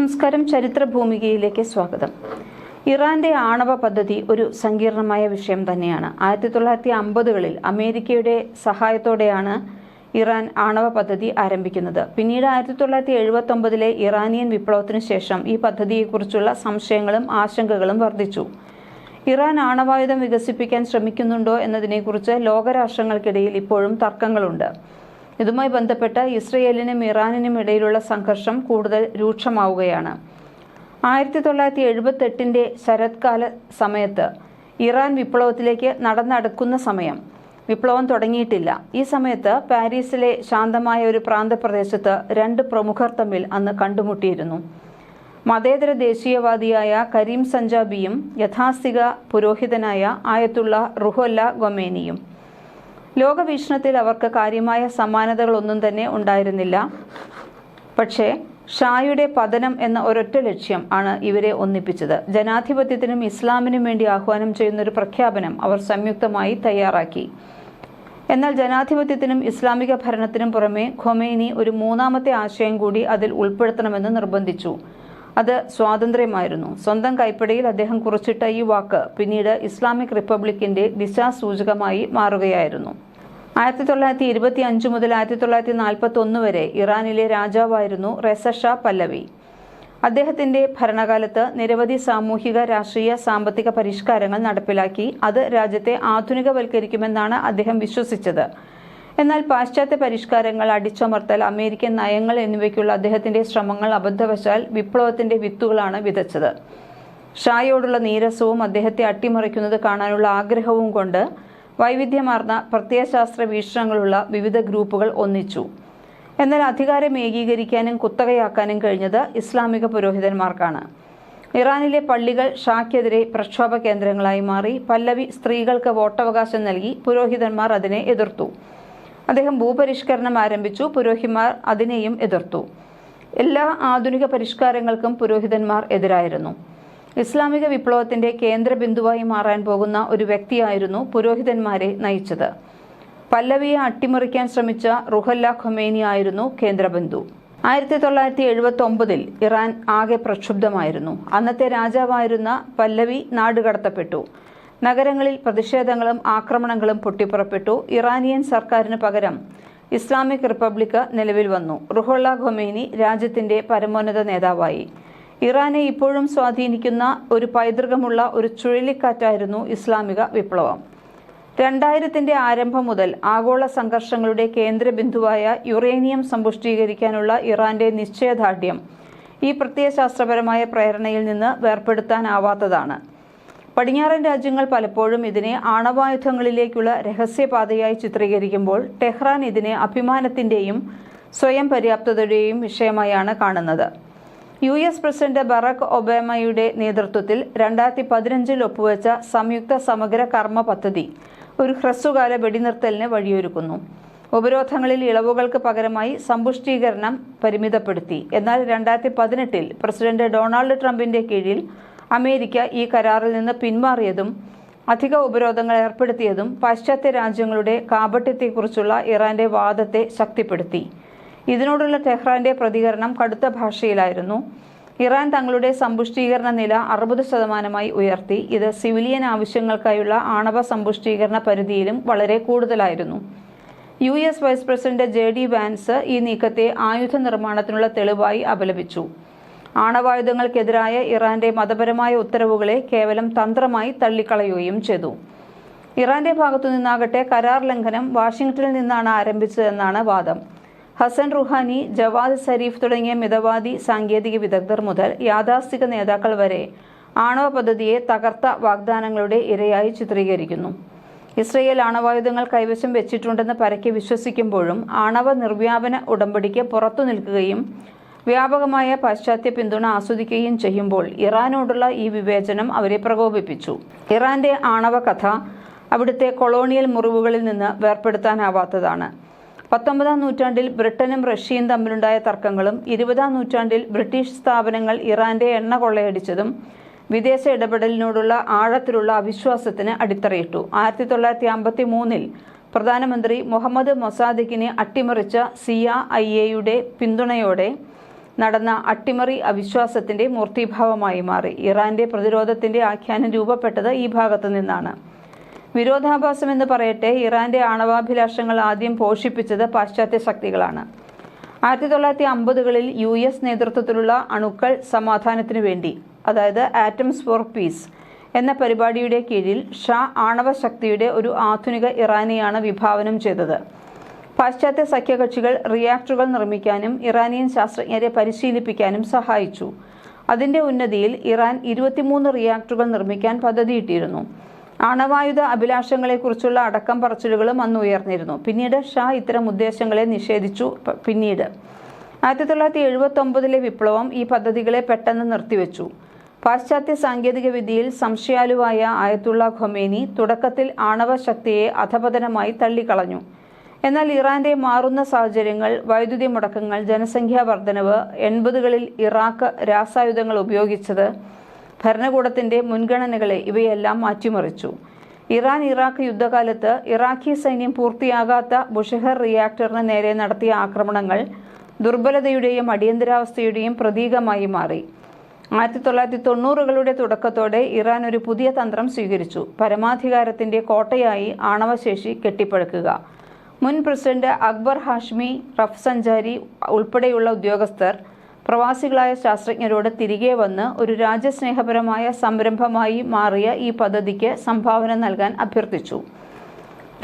നമസ്കാരം. ചരിത്ര ഭൂമികയിലേക്ക് സ്വാഗതം. ഇറാന്റെ ആണവ പദ്ധതി ഒരു സങ്കീർണമായ വിഷയം തന്നെയാണ്. ആയിരത്തി തൊള്ളായിരത്തി അമ്പതുകളിൽ അമേരിക്കയുടെ സഹായത്തോടെയാണ് ഇറാൻ ആണവ പദ്ധതി ആരംഭിക്കുന്നത്. പിന്നീട് ആയിരത്തി തൊള്ളായിരത്തി എഴുപത്തി ഒമ്പതിലെ ഇറാനിയൻ വിപ്ലവത്തിനു ശേഷം ഈ പദ്ധതിയെക്കുറിച്ചുള്ള സംശയങ്ങളും ആശങ്കകളും വർദ്ധിച്ചു. ഇറാൻ ആണവായുധം വികസിപ്പിക്കാൻ ശ്രമിക്കുന്നുണ്ടോ എന്നതിനെക്കുറിച്ച് ലോകരാഷ്ട്രങ്ങൾക്കിടയിൽ ഇപ്പോഴും തർക്കങ്ങളുണ്ട്. ഇതുമായി ബന്ധപ്പെട്ട് ഇസ്രയേലിനും ഇറാനിനും ഇടയിലുള്ള സംഘർഷം കൂടുതൽ രൂക്ഷമാവുകയാണ്. ആയിരത്തി തൊള്ളായിരത്തി എഴുപത്തെട്ടിന്റെ ശരത്കാല സമയത്ത് ഇറാൻ വിപ്ലവത്തിലേക്ക് നടന്നടക്കുന്ന സമയം. വിപ്ലവം തുടങ്ങിയിട്ടില്ല. ഈ സമയത്ത് പാരീസിലെ ശാന്തമായ ഒരു പ്രാന്തപ്രദേശത്ത് രണ്ട് പ്രമുഖർ തമ്മിൽ അന്ന് കണ്ടുമുട്ടിയിരുന്നു. മതേതര ദേശീയവാദിയായ കരീം സഞ്ചാബിയും യഥാസ്ഥിക പുരോഹിതനായ ആയത്തുള്ള റുഹല്ല ഗൊമേനിയും. ലോകവീക്ഷണത്തിൽ അവർക്ക് കാര്യമായ സമാനതകളൊന്നും തന്നെ ഉണ്ടായിരുന്നില്ല. പക്ഷേ ഷായുടെ പതനം എന്ന ഒരൊറ്റ ലക്ഷ്യം ആണ് ഇവരെ ഒന്നിപ്പിച്ചത്. ജനാധിപത്യത്തിനും ഇസ്ലാമിനും വേണ്ടി ആഹ്വാനം ചെയ്യുന്ന ഒരു പ്രഖ്യാപനം അവർ സംയുക്തമായി തയ്യാറാക്കി. എന്നാൽ ജനാധിപത്യത്തിനും ഇസ്ലാമിക ഭരണത്തിനും പുറമെ ഖൊമേനി ഒരു മൂന്നാമത്തെ ആശയം കൂടി അതിൽ ഉൾപ്പെടുത്തണമെന്ന് നിർബന്ധിച്ചു. അത് സ്വാതന്ത്ര്യമായിരുന്നു. സ്വന്തം കൈപ്പടിയിൽ അദ്ദേഹം കുറിച്ചിട്ട ഈ വാക്ക് പിന്നീട് ഇസ്ലാമിക് റിപ്പബ്ലിക്കിന്റെ ദിശാസൂചകമായി മാറുകയായിരുന്നു. ആയിരത്തി തൊള്ളായിരത്തി ഇരുപത്തി അഞ്ച് മുതൽ ആയിരത്തി തൊള്ളായിരത്തി നാൽപ്പത്തി ഒന്ന് വരെ ഇറാനിലെ രാജാവായിരുന്നു റെസഷ പല്ലവി. അദ്ദേഹത്തിന്റെ ഭരണകാലത്ത് നിരവധി സാമൂഹിക രാഷ്ട്രീയ സാമ്പത്തിക പരിഷ്കാരങ്ങൾ നടപ്പിലാക്കി. അത് രാജ്യത്തെ ആധുനികവൽക്കരിക്കുമെന്നാണ് അദ്ദേഹം വിശ്വസിച്ചത്. എന്നാൽ പാശ്ചാത്യ പരിഷ്കാരങ്ങൾ അടിച്ചമർത്തൽ അമേരിക്കൻ നയങ്ങൾ എന്നിവയ്ക്കുള്ള അദ്ദേഹത്തിന്റെ ശ്രമങ്ങൾ അബദ്ധവശാൽ വിപ്ലവത്തിന്റെ വിത്തുകളാണ് വിതച്ചത്. ഷായോടുള്ള നീരസവും അദ്ദേഹത്തെ അട്ടിമറിക്കുന്നത് കാണാനുള്ള ആഗ്രഹവും കൊണ്ട് വൈവിധ്യമാർന്ന പ്രത്യയശാസ്ത്ര വീക്ഷണങ്ങളുള്ള വിവിധ ഗ്രൂപ്പുകൾ ഒന്നിച്ചു. എന്നാൽ അധികാരം ഏകീകരിക്കാനും കുത്തകയാക്കാനും കഴിഞ്ഞത് ഇസ്ലാമിക പുരോഹിതന്മാർക്കാണ്. ഇറാനിലെ പള്ളികൾ ഷാക്കെതിരെ പ്രക്ഷോഭ കേന്ദ്രങ്ങളായി മാറി. പല്ലവി സ്ത്രീകൾക്ക് വോട്ടവകാശം നൽകി. പുരോഹിതന്മാർ അതിനെ എതിർത്തു. അദ്ദേഹം ഭൂപരിഷ്കരണം ആരംഭിച്ചു. പുരോഹിമാർ അതിനെയും എതിർത്തു. എല്ലാ ആധുനിക പരിഷ്കാരങ്ങൾക്കും പുരോഹിതന്മാർ എതിരായിരുന്നു. ഇസ്ലാമിക വിപ്ലവത്തിന്റെ കേന്ദ്ര ബിന്ദുവായി മാറാൻ പോകുന്ന ഒരു വ്യക്തിയായിരുന്നു പുരോഹിതന്മാരെ നയിച്ചത്. പല്ലവിയെ അട്ടിമറിക്കാൻ ശ്രമിച്ച റുഹല്ല ഖൊമേനി ആയിരുന്നു കേന്ദ്രബിന്ദു. ആയിരത്തി തൊള്ളായിരത്തി എഴുപത്തി ഒമ്പതിൽ ഇറാൻ ആകെ പ്രക്ഷുബ്ധമായിരുന്നു. അന്നത്തെ രാജാവായിരുന്ന പല്ലവി നാടുകടത്തപ്പെട്ടു. നഗരങ്ങളിൽ പ്രതിഷേധങ്ങളും ആക്രമണങ്ങളും പൊട്ടിപ്പുറപ്പെട്ടു. ഇറാനിയൻ സർക്കാരിന് പകരം ഇസ്ലാമിക് റിപ്പബ്ലിക് നിലവിൽ വന്നു. റുഹുള്ള ഖൊമേനി രാജ്യത്തിന്റെ പരമോന്നത നേതാവായി. ഇറാനെ ഇപ്പോഴും സ്വാധീനിക്കുന്ന ഒരു പൈതൃകമുള്ള ഒരു ചുഴലിക്കാറ്റായിരുന്നു ഇസ്ലാമിക വിപ്ലവം. രണ്ടായിരത്തിന്റെ ആരംഭം മുതൽ ആഗോള സംഘർഷങ്ങളുടെ കേന്ദ്രബിന്ദുവായ യുറേനിയം സമ്പുഷ്ടീകരിക്കാനുള്ള ഇറാന്റെ നിശ്ചയദാർഢ്യം ഈ പ്രത്യയശാസ്ത്രപരമായ പ്രേരണയിൽ നിന്ന് വേർപെടുത്താനാവാത്തതാണ്. പടിഞ്ഞാറൻ രാജ്യങ്ങൾ പലപ്പോഴും ഇതിനെ ആണവായുധങ്ങളിലേക്കുള്ള രഹസ്യപാതയായി ചിത്രീകരിക്കുമ്പോൾ ടെഹ്റാൻ ഇതിനെ അഭിമാനത്തിന്റെയും സ്വയം പര്യാപ്തതയുടെയും വിഷയമായാണ് കാണുന്നത്. യു എസ് പ്രസിഡന്റ് ബറാക് ഒബാമയുടെ നേതൃത്വത്തിൽ രണ്ടായിരത്തി പതിനഞ്ചിൽ ഒപ്പുവെച്ച സംയുക്ത സമഗ്ര കർമ്മ പദ്ധതി ഒരു ഹ്രസ്വകാല വെടിനിർത്തലിന് വഴിയൊരുക്കുന്നു. ഉപരോധങ്ങളിൽ ഇളവുകൾക്ക് പകരമായി സമ്പുഷ്ടീകരണം പരിമിതപ്പെടുത്തി. എന്നാൽ രണ്ടായിരത്തി പതിനെട്ടിൽ പ്രസിഡന്റ് ഡൊണാൾഡ് ട്രംപിന്റെ കീഴിൽ അമേരിക്ക ഈ കരാറിൽ നിന്ന് പിന്മാറിയതും അധിക ഉപരോധങ്ങൾ ഏർപ്പെടുത്തിയതും പാശ്ചാത്യ രാജ്യങ്ങളുടെ കാപട്യത്തെക്കുറിച്ചുള്ള ഇറാന്റെ വാദത്തെ ശക്തിപ്പെടുത്തി. ഇതിനോടുള്ള ടെഹ്റാന്റെ പ്രതികരണം കടുത്ത ഭാഷയിലായിരുന്നു. ഇറാൻ തങ്ങളുടെ സമ്പുഷ്ടീകരണ നില അറുപത് ശതമാനമായി ഉയർത്തി. ഇത് സിവിലിയൻ ആവശ്യങ്ങൾക്കായുള്ള ആണവ സമ്പുഷ്ടീകരണ പരിധിയിലും വളരെ കൂടുതലായിരുന്നു. U S vice president J D Vance ഈ നീക്കത്തെ ആയുധ നിർമ്മാണത്തിനുള്ള തെളിവായി അപലപിച്ചു. ആണവായുധങ്ങൾക്കെതിരായ ഇറാന്റെ മതപരമായ ഉത്തരവുകളെ കേവലം തന്ത്രമായി തള്ളിക്കളയുകയും ചെയ്തു. ഇറാന്റെ ഭാഗത്തു നിന്നാകട്ടെ കരാർ ലംഘനം വാഷിംഗ്ടണിൽ നിന്നാണ് ആരംഭിച്ചതെന്നാണ് വാദം. ഹസൻ റുഹാനി ജവാദ് സരീഫ് തുടങ്ങിയ മിതവാദി സാങ്കേതിക വിദഗ്ധർ മുതൽ യാഥാസ്ഥിക നേതാക്കൾ വരെ ആണവ പദ്ധതിയെ തകർത്ത വാഗ്ദാനങ്ങളുടെ ഇരയായി ചിത്രീകരിക്കുന്നു. ഇസ്രയേൽ ആണവായുധങ്ങൾ കൈവശം വെച്ചിട്ടുണ്ടെന്ന് പരക്കെ വിശ്വസിക്കുമ്പോഴും ആണവ നിർവ്യാപന ഉടമ്പടിക്ക് പുറത്തു നിൽക്കുകയും വ്യാപകമായ പാശ്ചാത്യ പിന്തുണ ആസ്വദിക്കുകയും ചെയ്യുമ്പോൾ ഇറാനോടുള്ള ഈ വിവേചനം അവരെ പ്രകോപിപ്പിച്ചു. ഇറാന്റെ ആണവ കഥ അവിടുത്തെ കൊളോണിയൽ മുറിവുകളിൽ നിന്ന് വേർപ്പെടുത്താനാവാത്തതാണ്. പത്തൊമ്പതാം നൂറ്റാണ്ടിൽ ബ്രിട്ടനും റഷ്യയും തമ്മിലുണ്ടായ തർക്കങ്ങളും ഇരുപതാം നൂറ്റാണ്ടിൽ ബ്രിട്ടീഷ് സ്ഥാപനങ്ങൾ ഇറാന്റെ എണ്ണ കൊള്ളയടിച്ചതും വിദേശ ഇടപെടലിനോടുള്ള ആഴത്തിലുള്ള അവിശ്വാസത്തിന് അടിത്തറയിട്ടു. ആയിരത്തി തൊള്ളായിരത്തി അമ്പത്തി മൂന്നിൽ പ്രധാനമന്ത്രി മുഹമ്മദ് മൊസാദിഖിനെ അട്ടിമറിച്ച സിയ ഐ എയുടെ പിന്തുണയോടെ നടന്ന അട്ടിമറി അവിശ്വാസത്തിന്റെ മൂർത്തിഭാവമായി മാറി. ഇറാന്റെ പ്രതിരോധത്തിന്റെ ആഖ്യാനം രൂപപ്പെട്ടത് ഈ ഭാഗത്തു നിന്നാണ്. വിരോധാഭാസം എന്ന് പറയട്ടെ ഇറാന്റെ ആണവാഭിലാഷങ്ങൾ ആദ്യം പോഷിപ്പിച്ചത് പാശ്ചാത്യ ശക്തികളാണ്. ആയിരത്തി തൊള്ളായിരത്തി അമ്പതുകളിൽ യു എസ് നേതൃത്വത്തിലുള്ള അണുക്കൾ സമാധാനത്തിനു വേണ്ടി അതായത് ആറ്റംസ് ഫോർ പീസ് എന്ന പരിപാടിയുടെ കീഴിൽ ഷാ ആണവശക്തിയുടെ ഒരു ആധുനിക ഇറാനിയാണ് വിഭാവനം ചെയ്തത്. പാശ്ചാത്യ സഖ്യകക്ഷികൾ റിയാക്ടറുകൾ നിർമ്മിക്കാനും ഇറാനിയൻ ശാസ്ത്രജ്ഞരെ പരിശീലിപ്പിക്കാനും സഹായിച്ചു. അതിന്റെ ഉന്നതിയിൽ ഇറാൻ ഇരുപത്തിമൂന്ന് റിയാക്ടറുകൾ നിർമ്മിക്കാൻ പദ്ധതിയിട്ടിരുന്നു. ആണവായുധ അഭിലാഷങ്ങളെക്കുറിച്ചുള്ള അടക്കം പറച്ചിലുകളും അന്ന് ഉയർന്നിരുന്നു. പിന്നീട് ഷാ ഇത്തരം ഉദ്ദേശങ്ങളെ നിഷേധിച്ചു. പിന്നീട് ആയിരത്തി തൊള്ളായിരത്തി എഴുപത്തി ഒമ്പതിലെ വിപ്ലവം ഈ പദ്ധതികളെ പെട്ടെന്ന് നിർത്തിവെച്ചു. പാശ്ചാത്യ സാങ്കേതിക വിദ്യയിൽ സംശയാലുവായ ആയത്തുള്ള ഖൊമേനി തുടക്കത്തിൽ ആണവ ശക്തിയെ അധപതനമായി തള്ളിക്കളഞ്ഞു. എന്നാൽ ഇറാന്റെ മാറുന്ന സാഹചര്യങ്ങൾ വൈദ്യുതി മുടക്കങ്ങൾ ജനസംഖ്യാ വർധനവ് എൺപതുകളിൽ ഇറാഖ് രാസായുധങ്ങൾ ഉപയോഗിച്ചത് ഭരണകൂടത്തിന്റെ മുൻഗണനകളെ ഇവയെല്ലാം മാറ്റിമറിച്ചു. ഇറാൻ ഇറാഖ് യുദ്ധകാലത്ത് ഇറാഖി സൈന്യം പൂർത്തിയാകാത്ത ബുഷഹർ റിയാക്ടറിന് നേരെ നടത്തിയ ആക്രമണങ്ങൾ ദുർബലതയുടെയും അടിയന്തരാവസ്ഥയുടെയും പ്രതീകമായി മാറി. ആയിരത്തി തൊള്ളായിരത്തി തൊണ്ണൂറുകളുടെ തുടക്കത്തോടെ ഇറാൻ ഒരു പുതിയ തന്ത്രം സ്വീകരിച്ചു. പരമാധികാരത്തിന്റെ കോട്ടയായി ആണവശേഷി കെട്ടിപ്പടുക്കുക. മുൻ പ്രസിഡന്റ് അക്ബർ ഹാഷ്മി റഫ് സഞ്ചാരി ഉൾപ്പെടെയുള്ള ഉദ്യോഗസ്ഥർ പ്രവാസികളായ ശാസ്ത്രജ്ഞരോട് തിരികെ വന്ന് ഒരു രാജ്യസ്നേഹപരമായ സംരംഭമായി മാറിയ ഈ പദ്ധതിക്ക് സംഭാവന നൽകാൻ അഭ്യർത്ഥിച്ചു.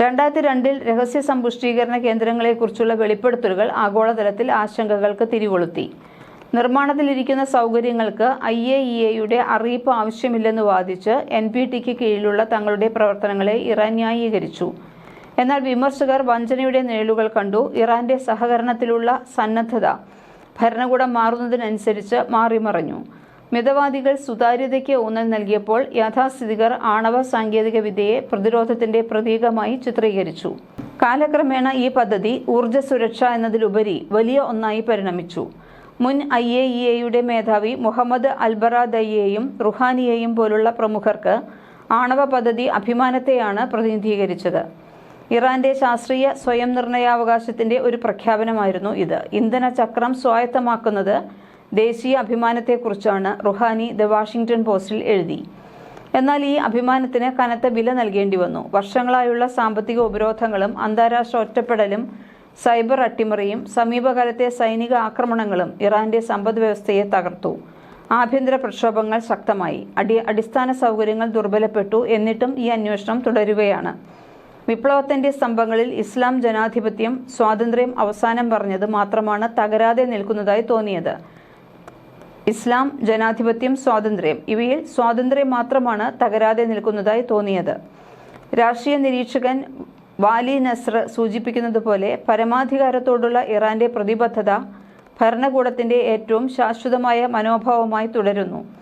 രണ്ടായിരത്തി രണ്ടിൽ രഹസ്യ സമ്പുഷ്ടീകരണ കേന്ദ്രങ്ങളെക്കുറിച്ചുള്ള വെളിപ്പെടുത്തലുകൾ ആഗോളതലത്തിൽ ആശങ്കകൾക്ക് തിരികൊളുത്തി. നിർമ്മാണത്തിലിരിക്കുന്ന സൗകര്യങ്ങൾക്ക് ഐ എ ഇ എയുടെ അറിയിപ്പ് ആവശ്യമില്ലെന്ന് വാദിച്ച് എൻ പി ടിക്ക് കീഴിലുള്ള തങ്ങളുടെ പ്രവർത്തനങ്ങളെ ഇറാൻ ന്യായീകരിച്ചു എന്നാൽ വിമർശകർ വഞ്ചനയുടെ നിഴലുകൾ കണ്ടു. ഇറാന്റെ സഹകരണത്തിലുള്ള സന്നദ്ധത ഭരണകൂടം മാറുന്നതിനനുസരിച്ച് മാറിമറഞ്ഞു. മിതവാദികൾ സുതാര്യതയ്ക്ക് ഊന്നൽ നൽകിയപ്പോൾ യാഥാസ്ഥിതികർ ആണവ സാങ്കേതിക വിദ്യയെ പ്രതിരോധത്തിന്റെ പ്രതീകമായി ചിത്രീകരിച്ചു. കാലക്രമേണ ഈ പദ്ധതി ഊർജ സുരക്ഷ എന്നതിലുപരി വലിയ ഒന്നായി പരിണമിച്ചു. മുൻ ഐ എ ഇ എയുടെ മേധാവി മുഹമ്മദ് അൽബറാദയ്യെയും റുഹാനിയെയും പോലുള്ള പ്രമുഖർക്ക് ആണവ പദ്ധതി അഭിമാനത്തെയാണ് പ്രതിനിധീകരിച്ചത്. ഇറാന്റെ ശാസ്ത്രീയ സ്വയം നിർണയാവകാശത്തിന്റെ ഒരു പ്രഖ്യാപനമായിരുന്നു ഇത്. ഇന്ധന ചക്രം സ്വായത്തമാക്കുന്നത് ദേശീയ അഭിമാനത്തെക്കുറിച്ചാണ് റുഹാനി ദ വാഷിംഗ്ടൺ പോസ്റ്റിൽ എഴുതി. എന്നാൽ ഈ അഭിമാനത്തിന് കനത്ത വില നൽകേണ്ടി വന്നു. വർഷങ്ങളായുള്ള സാമ്പത്തിക ഉപരോധങ്ങളും അന്താരാഷ്ട്ര ഒറ്റപ്പെടലും സൈബർ അട്ടിമറിയും സമീപകാലത്തെ സൈനിക ആക്രമണങ്ങളും ഇറാന്റെ സമ്പദ് വ്യവസ്ഥയെ തകർത്തു. ആഭ്യന്തര പ്രക്ഷോഭങ്ങൾ ശക്തമായി. അടി അടിസ്ഥാന സൗകര്യങ്ങൾ ദുർബലപ്പെട്ടു എന്നിട്ടും ഈ അന്വേഷണം തുടരുകയാണ്. വിപ്ലവത്തിന്റെ സ്തംഭങ്ങളിൽ ഇസ്ലാം ജനാധിപത്യം സ്വാതന്ത്ര്യം അവസാനം പറഞ്ഞത് മാത്രമാണ് തകരാതെ നിൽക്കുന്നതായി തോന്നിയത്. ഇസ്ലാം ജനാധിപത്യം സ്വാതന്ത്ര്യം ഇവയിൽ സ്വാതന്ത്ര്യം മാത്രമാണ് തകരാതെ നിൽക്കുന്നതായി തോന്നിയത്. രാഷ്ട്രീയ നിരീക്ഷകൻ വാലി നസ്ർ സൂചിപ്പിക്കുന്നത് പോലെ പരമാധികാരത്തോടുള്ള ഇറാന്റെ പ്രതിബദ്ധത ഭരണകൂടത്തിന്റെ ഏറ്റവും ശാശ്വതമായ മനോഭാവമായി തുടരുന്നു.